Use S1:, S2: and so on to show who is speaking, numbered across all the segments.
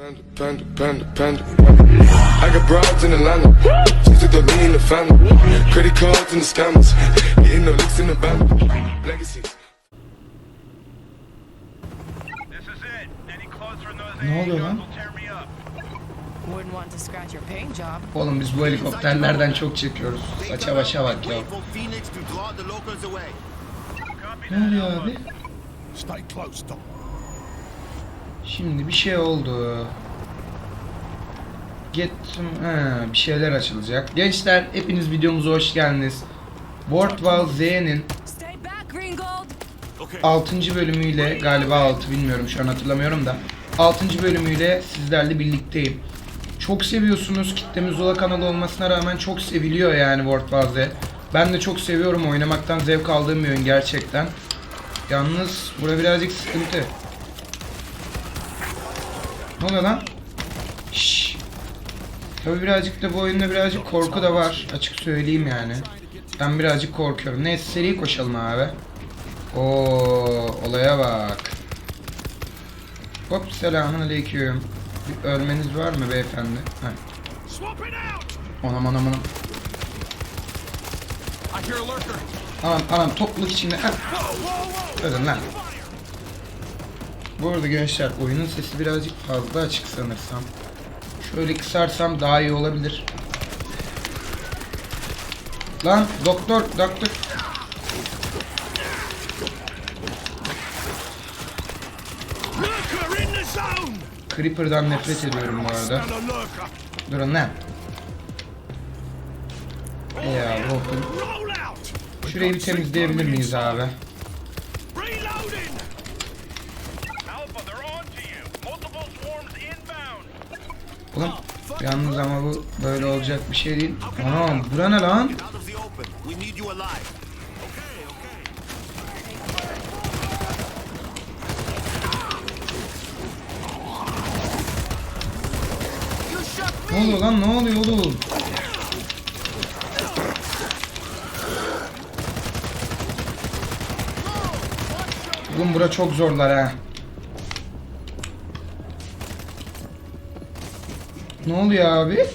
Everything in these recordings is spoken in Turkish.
S1: Panda, panda, panda, panda. I got broads in Atlanta. Took the lean in the family. Credit cards and the scammers. Getting no licks in the band. Legacies.
S2: This is it. Any closer and those
S3: Ne oluyor
S2: AA
S3: lan?
S2: guns will tear me up.
S4: Wouldn't want to scratch your paint job.
S3: Oğlum biz bu helikopterlerden çok çekiyoruz. Saça başa bak ya.
S5: The
S3: Ne oluyor abi?
S6: Stay close, Doc.
S3: Şimdi bir şey oldu. Get ha, bir şeyler açılacak. Gençler hepiniz videomuza hoş geldiniz. World War Z'nin
S4: Stay back, Green Gold!
S3: 6. bölümüyle galiba 6 bilmiyorum şu an hatırlamıyorum da 6. bölümüyle sizlerle birlikteyim. Çok seviyorsunuz. Kitlemiz Zula kanalı olmasına rağmen çok seviliyor yani World War Z. Ben de çok seviyorum oynamaktan zevk aldığım bir oyun gerçekten. Yalnız bura birazcık sıkıntı. Ne oluyor lan? Şşş. Tabi birazcık da bu oyunda birazcık korku da var. Açık söyleyeyim yani. Ben birazcık korkuyorum. Neyse seri koşalım abi. Oo, olaya bak. Hop selamun aleyküm. Bir ölmeniz var mı beyefendi?
S6: Out!
S3: Anam anam anam. Anam anam topluluk içinde. Ölün lan. Bu arada gençler oyunun sesi birazcık fazla açık sanırsam. Şöyle kısarsam daha iyi olabilir. Lan doktor doktor. Creeper'dan nefret ediyorum bu arada. Durun lan. Ya
S6: out!
S3: Şurayı bir temizleyebilir miyiz abi?
S6: Reloading!
S2: Alpha, they're on to you. Multiple swarms inbound.
S3: Oğlum yalnız ama bu böyle olacak bir şey değil. Anam bura ne lan? Ne oluyor lan ne oluyor oğlum? Oğlum bura çok zorlar ha. Ne oluyor abi?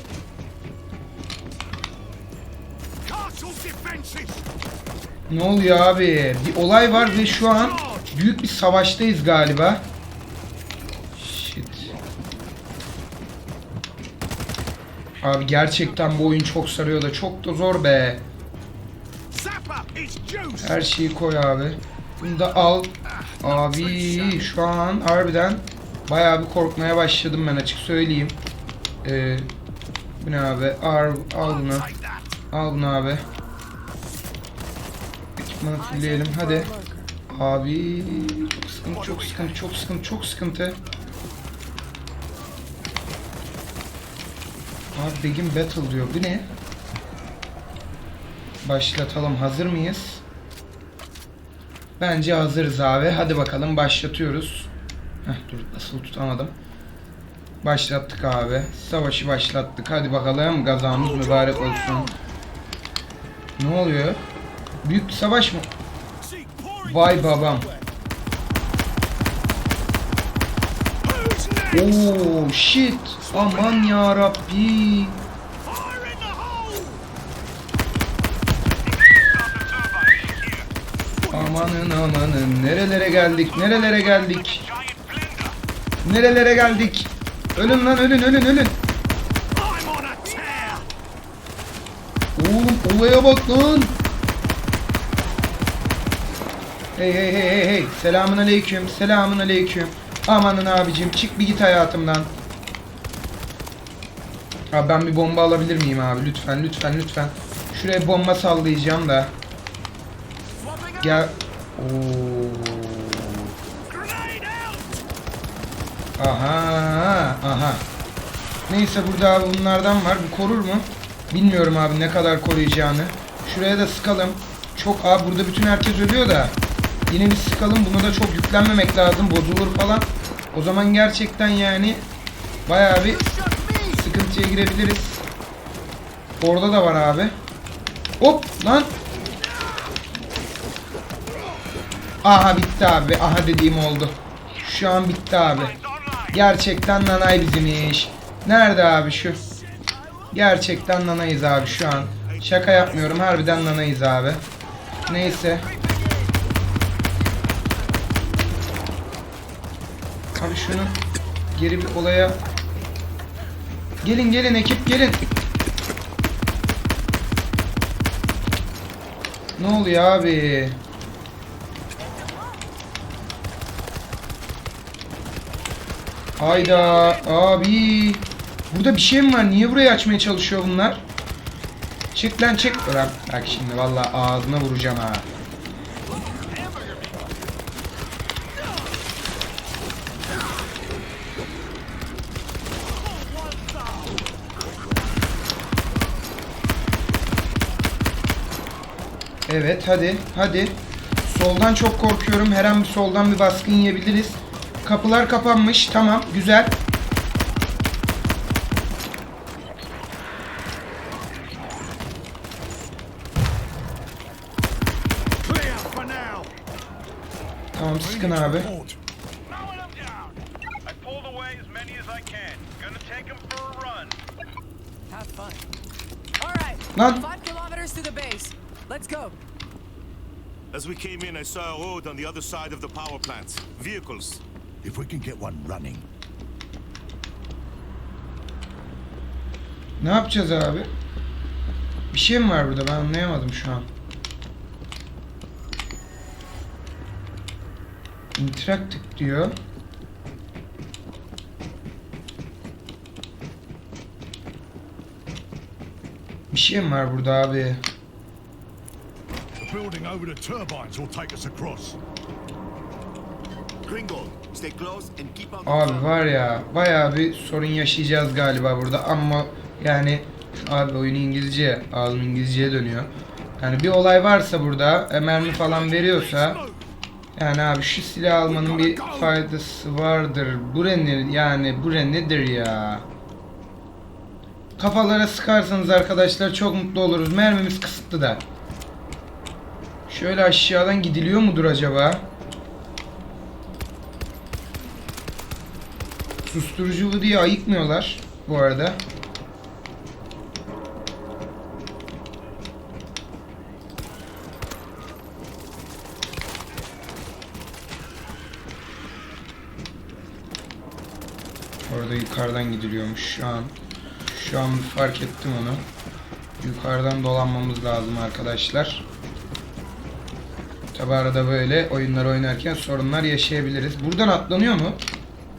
S3: Ne oluyor abi? Bir olay var ve şu an büyük bir savaştayız galiba. Shit. Abi gerçekten bu oyun çok sarıyor da çok da zor be. Her şeyi koy abi. Bunu da al. Abi şu an harbiden bayağı bir korkmaya başladım ben açık söyleyeyim. Ee, bu ne abi? Al, al bunu. Al bunu abi. Ekipmanı fullleyelim hadi. Abi çok sıkıntı çok sıkıntı çok sıkıntı çok sıkıntı. Abi Begin Battle diyor. Bu ne? Başlatalım. Hazır mıyız? Bence hazırız abi. Hadi bakalım başlatıyoruz. Heh dur nasıl tutamadım. Başlattık abi. Savaşı başlattık. Hadi bakalım gazamız mübarek olsun. Ne oluyor? Büyük bir savaş mı? Vay babam. Oo shit. Aman ya Rabbi. Amanın amanın. Nerelere geldik? Nerelere geldik? Nerelere geldik? Ölün lan ölün ölün ölün. Oğlum olaya bak lan. Hey hey hey hey hey. Selamun aleyküm. Selamun aleyküm. Amanın abicim çık bir git hayatımdan. Abi ben bir bomba alabilir miyim abi? Lütfen lütfen lütfen. Şuraya bomba sallayacağım da. Gel. Oo. Aha, aha. Neyse burada abi bunlardan var. Bu korur mu? Bilmiyorum abi ne kadar koruyacağını. Şuraya da sıkalım. Çok abi burada bütün herkes ölüyor da. Yine bir sıkalım. Buna da çok yüklenmemek lazım. Bozulur falan. O zaman gerçekten yani bayağı bir sıkıntıya girebiliriz. Orada da var abi. Hop lan. Aha bitti abi. Aha dediğim oldu. Şu an bitti abi. Gerçekten nanay bizim iş. Nerede abi şu? Gerçekten nanayız abi şu an. Şaka yapmıyorum harbiden nanayız abi. Neyse. Abi şunu geri bir olaya Gelin gelin ekip gelin. Ne oluyor abi? Hayda abi. Burada bir şey mi var? Niye burayı açmaya çalışıyor bunlar? Çık lan çık. Ulan bak şimdi vallahi ağzına vuracağım ha. Evet hadi hadi. Soldan çok korkuyorum. Her an bir soldan bir baskın yiyebiliriz. Kapılar kapanmış. Tamam güzel. Tamam sıkın abi. Lan.
S4: Let's go.
S5: As we came in, I saw a road on the other side of the power plant. Vehicles.
S6: If we can get one running.
S3: Ne yapacağız abi? Bir şey mi var burada? Ben anlayamadım şu an. Interactive diyor. Bir şey mi var burada abi?
S6: The building over the turbines will take us across.
S5: Gringold,
S3: Abi var ya bayağı bir sorun yaşayacağız galiba burada ama yani abi oyun İngilizce ağzım İngilizceye dönüyor. Yani bir olay varsa burada e, mermi falan veriyorsa yani abi şu silah almanın bir faydası vardır. Bu ne yani bu ne nedir ya? Kafalara sıkarsanız arkadaşlar çok mutlu oluruz. Mermimiz kısıtlı da. Şöyle aşağıdan gidiliyor mudur acaba? Susturuculu diye ayıkmıyorlar bu arada. Orada yukarıdan gidiliyormuş şu an. Şu an fark ettim onu. Yukarıdan dolanmamız lazım arkadaşlar. Tabi arada böyle oyunlar oynarken sorunlar yaşayabiliriz. Buradan atlanıyor mu?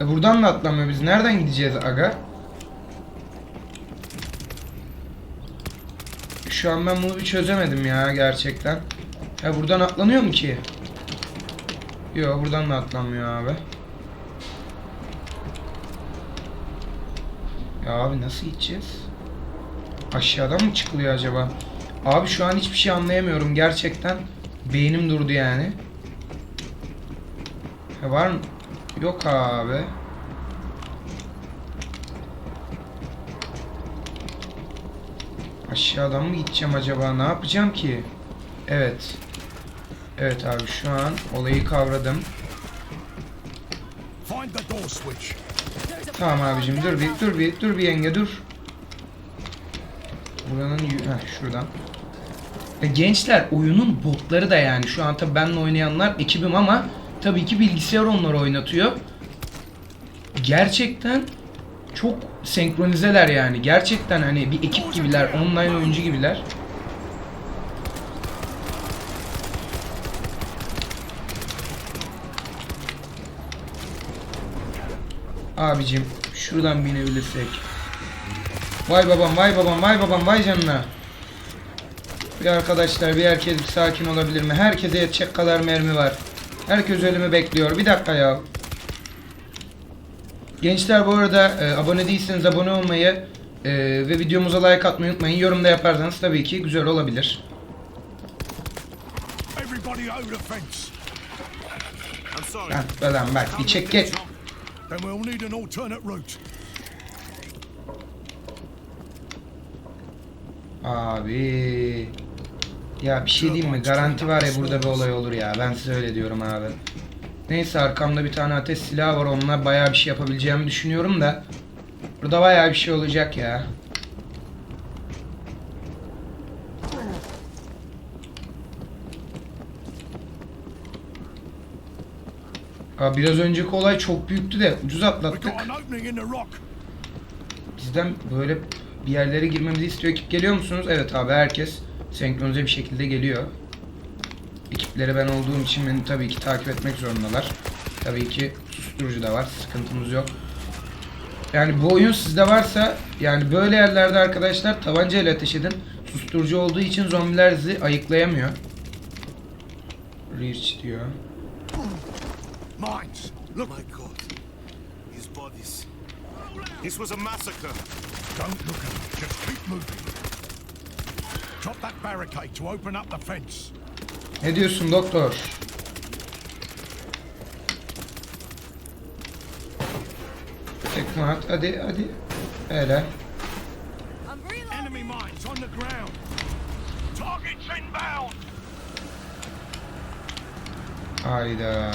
S3: E buradan da atlamıyor. Biz nereden gideceğiz aga? Şu an ben bunu bir çözemedim ya gerçekten. Ya buradan atlanıyor mu ki? Yok buradan da atlanmıyor abi. Ya abi nasıl gideceğiz? Aşağıdan mı çıkılıyor acaba? Abi şu an hiçbir şey anlayamıyorum gerçekten. Beynim durdu yani. Ha, var mı? Yok abi. Aşağıdan mı gideceğim acaba? Ne yapacağım ki? Evet. Evet abi şu an olayı kavradım. Tamam abicim dur bir dur bir dur bir yenge dur. Buranın heh, şuradan. E, gençler oyunun botları da yani şu an tabi benimle oynayanlar ekibim ama tabii ki bilgisayar onları oynatıyor. Gerçekten çok senkronizeler yani. Gerçekten hani bir ekip gibiler, online oyuncu gibiler. Abicim şuradan binebilirsek. Vay babam vay babam vay babam vay canına. Bir arkadaşlar bir herkes bir sakin olabilir mi? Herkese yetecek kadar mermi var. Herkes ölümü bekliyor. Bir dakika ya. Gençler bu arada e, abone değilseniz abone olmayı e, ve videomuza like atmayı unutmayın. Yorumda yaparsanız tabii ki güzel olabilir.
S5: Sorry.
S3: Lan bak bir çek git. Abi. Ya bir şey diyeyim mi? Garanti var ya burada bir olay olur ya. Ben size öyle diyorum abi. Neyse arkamda bir tane ateş silahı var. Onunla bayağı bir şey yapabileceğimi düşünüyorum da. Burada bayağı bir şey olacak ya. Abi biraz önceki olay çok büyüktü de ucuz atlattık. Bizden böyle bir yerlere girmemizi istiyor. Ekip geliyor musunuz? Evet abi herkes senkronize bir şekilde geliyor. Ekipleri ben olduğum için beni tabii ki takip etmek zorundalar. Tabii ki susturucu da var. Sıkıntımız yok. Yani bu oyun sizde varsa yani böyle yerlerde arkadaşlar tabanca ile ateş edin. Susturucu olduğu için zombiler sizi ayıklayamıyor. Reach diyor.
S6: Mines. Look,
S5: My God. His bodies. This was a massacre.
S6: don't look at them. Just keep moving. Drop that barricade to open up the fence.
S3: Ne diyorsun doktor? Tekme at. Hadi hadi. Hele.
S4: I'm reloading.
S6: Enemy mines on the ground. Targets inbound.
S3: Hayda.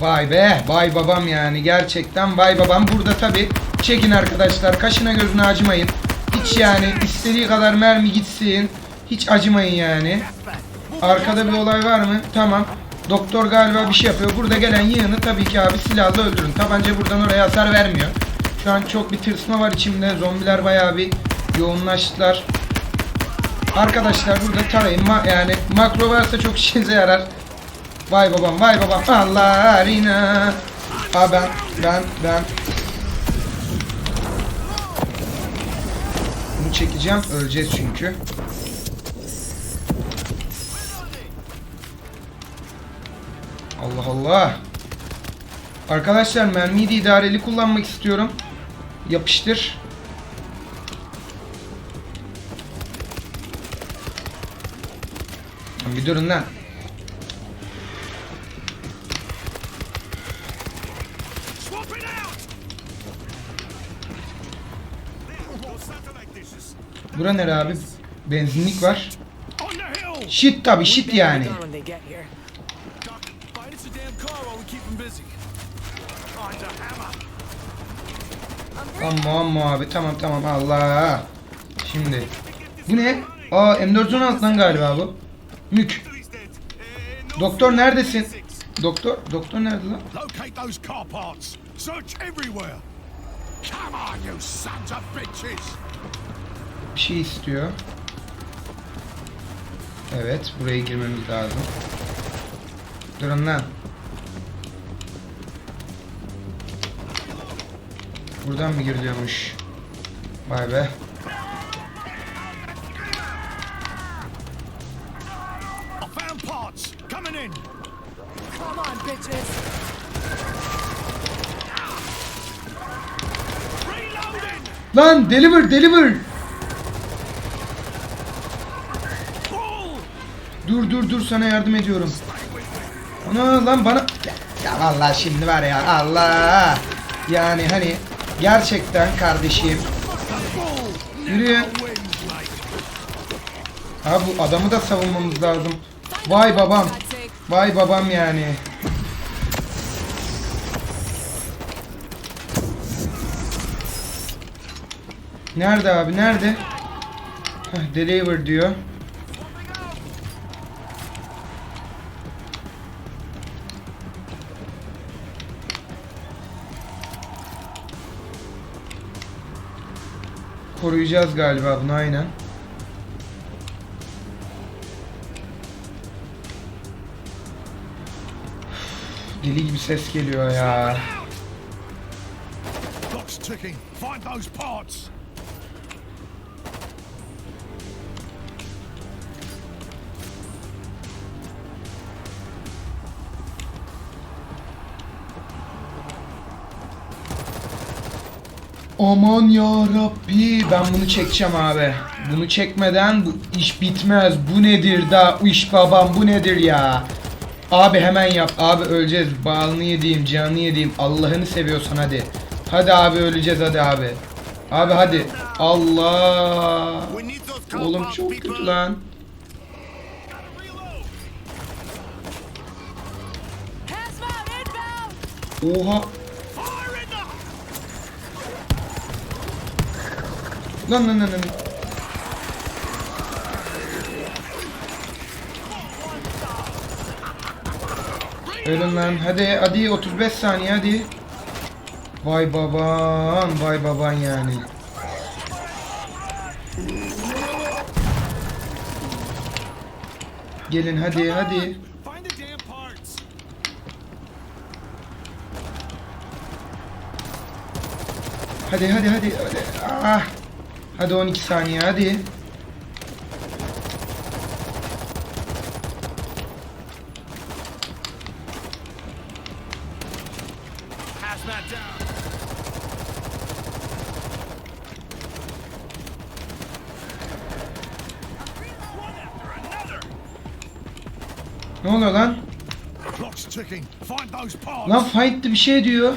S3: Vay be. Vay babam yani. Gerçekten vay babam. Burada tabi çekin arkadaşlar. Kaşına gözüne acımayın. Hiç yani istediği kadar mermi gitsin. Hiç acımayın yani. Arkada bir olay var mı? Tamam. Doktor galiba bir şey yapıyor. Burada gelen yığını tabii ki abi silahla öldürün. Tabanca buradan oraya hasar vermiyor. Şu an çok bir tırsma var içimde. Zombiler bayağı bir yoğunlaştılar. Arkadaşlar burada tarayın. Ma- yani makro varsa çok işinize yarar. Vay babam vay babam. Allah Rina. Aa ben ben ben bunu çekeceğim. Öleceğiz çünkü. Allah Allah. Arkadaşlar mermiyi de idareli kullanmak istiyorum. Yapıştır. Bir durun lan. Bura nere abi? Benzinlik var. Shit tabi shit yani. Amma amma abi tamam tamam Allah. Şimdi. Bu ne? Aa M416 lan galiba bu. Mük. Doktor neredesin? Doktor, doktor nerede lan?
S6: Search everywhere. Come on, you sons of bitches.
S3: Bir şey istiyor. Evet, buraya girmemiz lazım. Durun lan. Buradan mı giriliyormuş? Vay be.
S6: I found parts. Coming in.
S4: Come on, bitches.
S6: Reloading.
S3: Lan deliver deliver. Dur dur dur sana yardım ediyorum. Ana lan bana ya, ya vallahi şimdi var ya Allah. Yani hani gerçekten kardeşim.
S6: Mate.
S3: Abi bu adamı da savunmamız lazım. Vay babam. Vay babam yani. Nerede abi nerede? Heh, deliver diyor. Koruyacağız galiba bunu aynen. Deli gibi ses geliyor ya.
S6: Clock's ticking. Find those parts.
S3: Aman ya Rabbi ben bunu çekeceğim abi. Bunu çekmeden bu iş bitmez. Bu nedir da iş babam bu nedir ya? Abi hemen yap. Abi öleceğiz. Bağını yediğim, canını yediğim. Allah'ını seviyorsan hadi. Hadi abi öleceğiz hadi abi. Abi hadi. Allah. Oğlum çok kötü lan. Oha.
S6: Fire in the...
S3: Lan lan lan lan. Ölün lan. Hadi hadi 35 saniye hadi. Vay baban, vay baban yani. Gelin hadi hadi. Hadi hadi hadi hadi. Ah. Hadi 12 saniye hadi. Ne oluyor lan? Lan fight'tı bir şey diyor.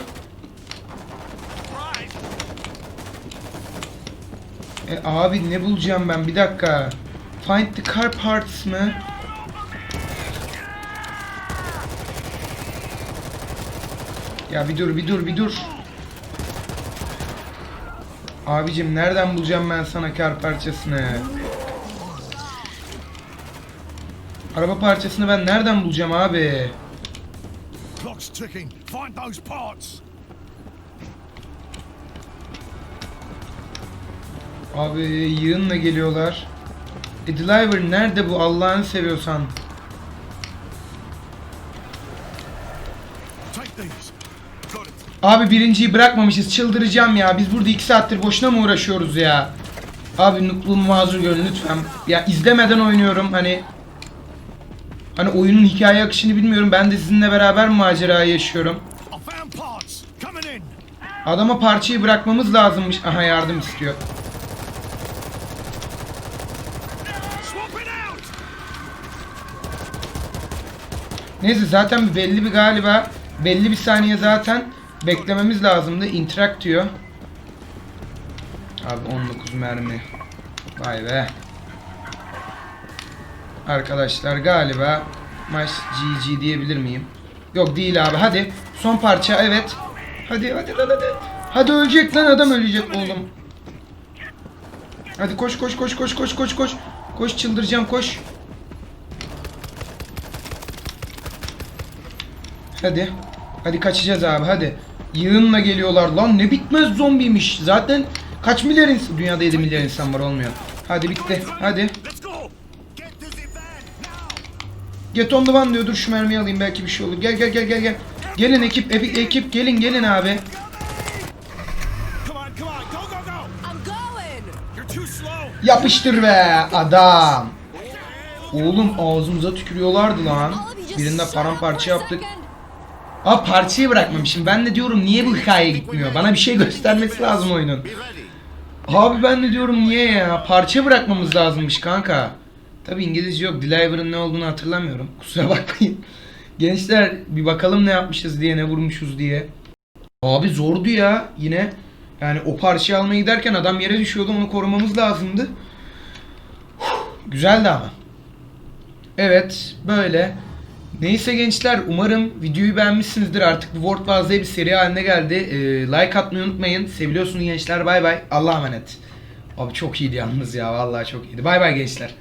S3: E abi ne bulacağım ben? Bir dakika. Find the car parts mı? Ya bir dur bir dur bir dur. Abicim nereden bulacağım ben sana kar parçasını? Araba parçasını ben nereden bulacağım abi?
S6: Clock's ticking. Find those parts.
S3: Abi yığınla geliyorlar. E Driver nerede bu Allah'ını seviyorsan? Abi birinciyi bırakmamışız çıldıracağım ya. Biz burada iki saattir boşuna mı uğraşıyoruz ya? Abi nuklumu mazur görün lütfen. Ya izlemeden oynuyorum hani. Hani oyunun hikaye akışını bilmiyorum. Ben de sizinle beraber macerayı yaşıyorum. Adama parçayı bırakmamız lazımmış. Aha yardım istiyor. Neyse zaten belli bir galiba belli bir saniye zaten beklememiz lazımdı. Interact diyor. Abi 19 mermi. Vay be. Arkadaşlar galiba maç GG diyebilir miyim? Yok değil abi. Hadi son parça evet. Hadi hadi hadi hadi. Hadi ölecek lan adam ölecek oğlum. Hadi koş koş koş koş koş koş koş. Koş çıldıracağım koş. Hadi. Hadi kaçacağız abi hadi. Yığınla geliyorlar lan ne bitmez zombiymiş. Zaten kaç milyar insan dünyada 7 milyar insan var olmuyor. Hadi bitti. Hadi.
S5: Get van
S3: on the one diyor. Dur şu mermiyi alayım belki bir şey olur. Gel gel gel gel gel. Gelin ekip ekip, ekip gelin gelin abi. Yapıştır be adam. Oğlum ağzımıza tükürüyorlardı lan. Birinde paramparça yaptık. Aa parçayı bırakmamışım. Ben de diyorum niye bu hikaye gitmiyor? Bana bir şey göstermesi lazım oyunun. Abi ben de diyorum niye ya? Parça bırakmamız lazımmış kanka. Tabi İngilizce yok. Deliver'ın ne olduğunu hatırlamıyorum. Kusura bakmayın. Gençler bir bakalım ne yapmışız diye, ne vurmuşuz diye. Abi zordu ya yine. Yani o parçayı almaya giderken adam yere düşüyordu. Onu korumamız lazımdı. Güzeldi ama. Evet böyle. Neyse gençler umarım videoyu beğenmişsinizdir. Artık bu World Z bir seri haline geldi. Ee, like atmayı unutmayın. Seviliyorsunuz gençler. Bay bay. Allah'a emanet. Abi çok iyiydi yalnız ya. Vallahi çok iyiydi. Bay bay gençler.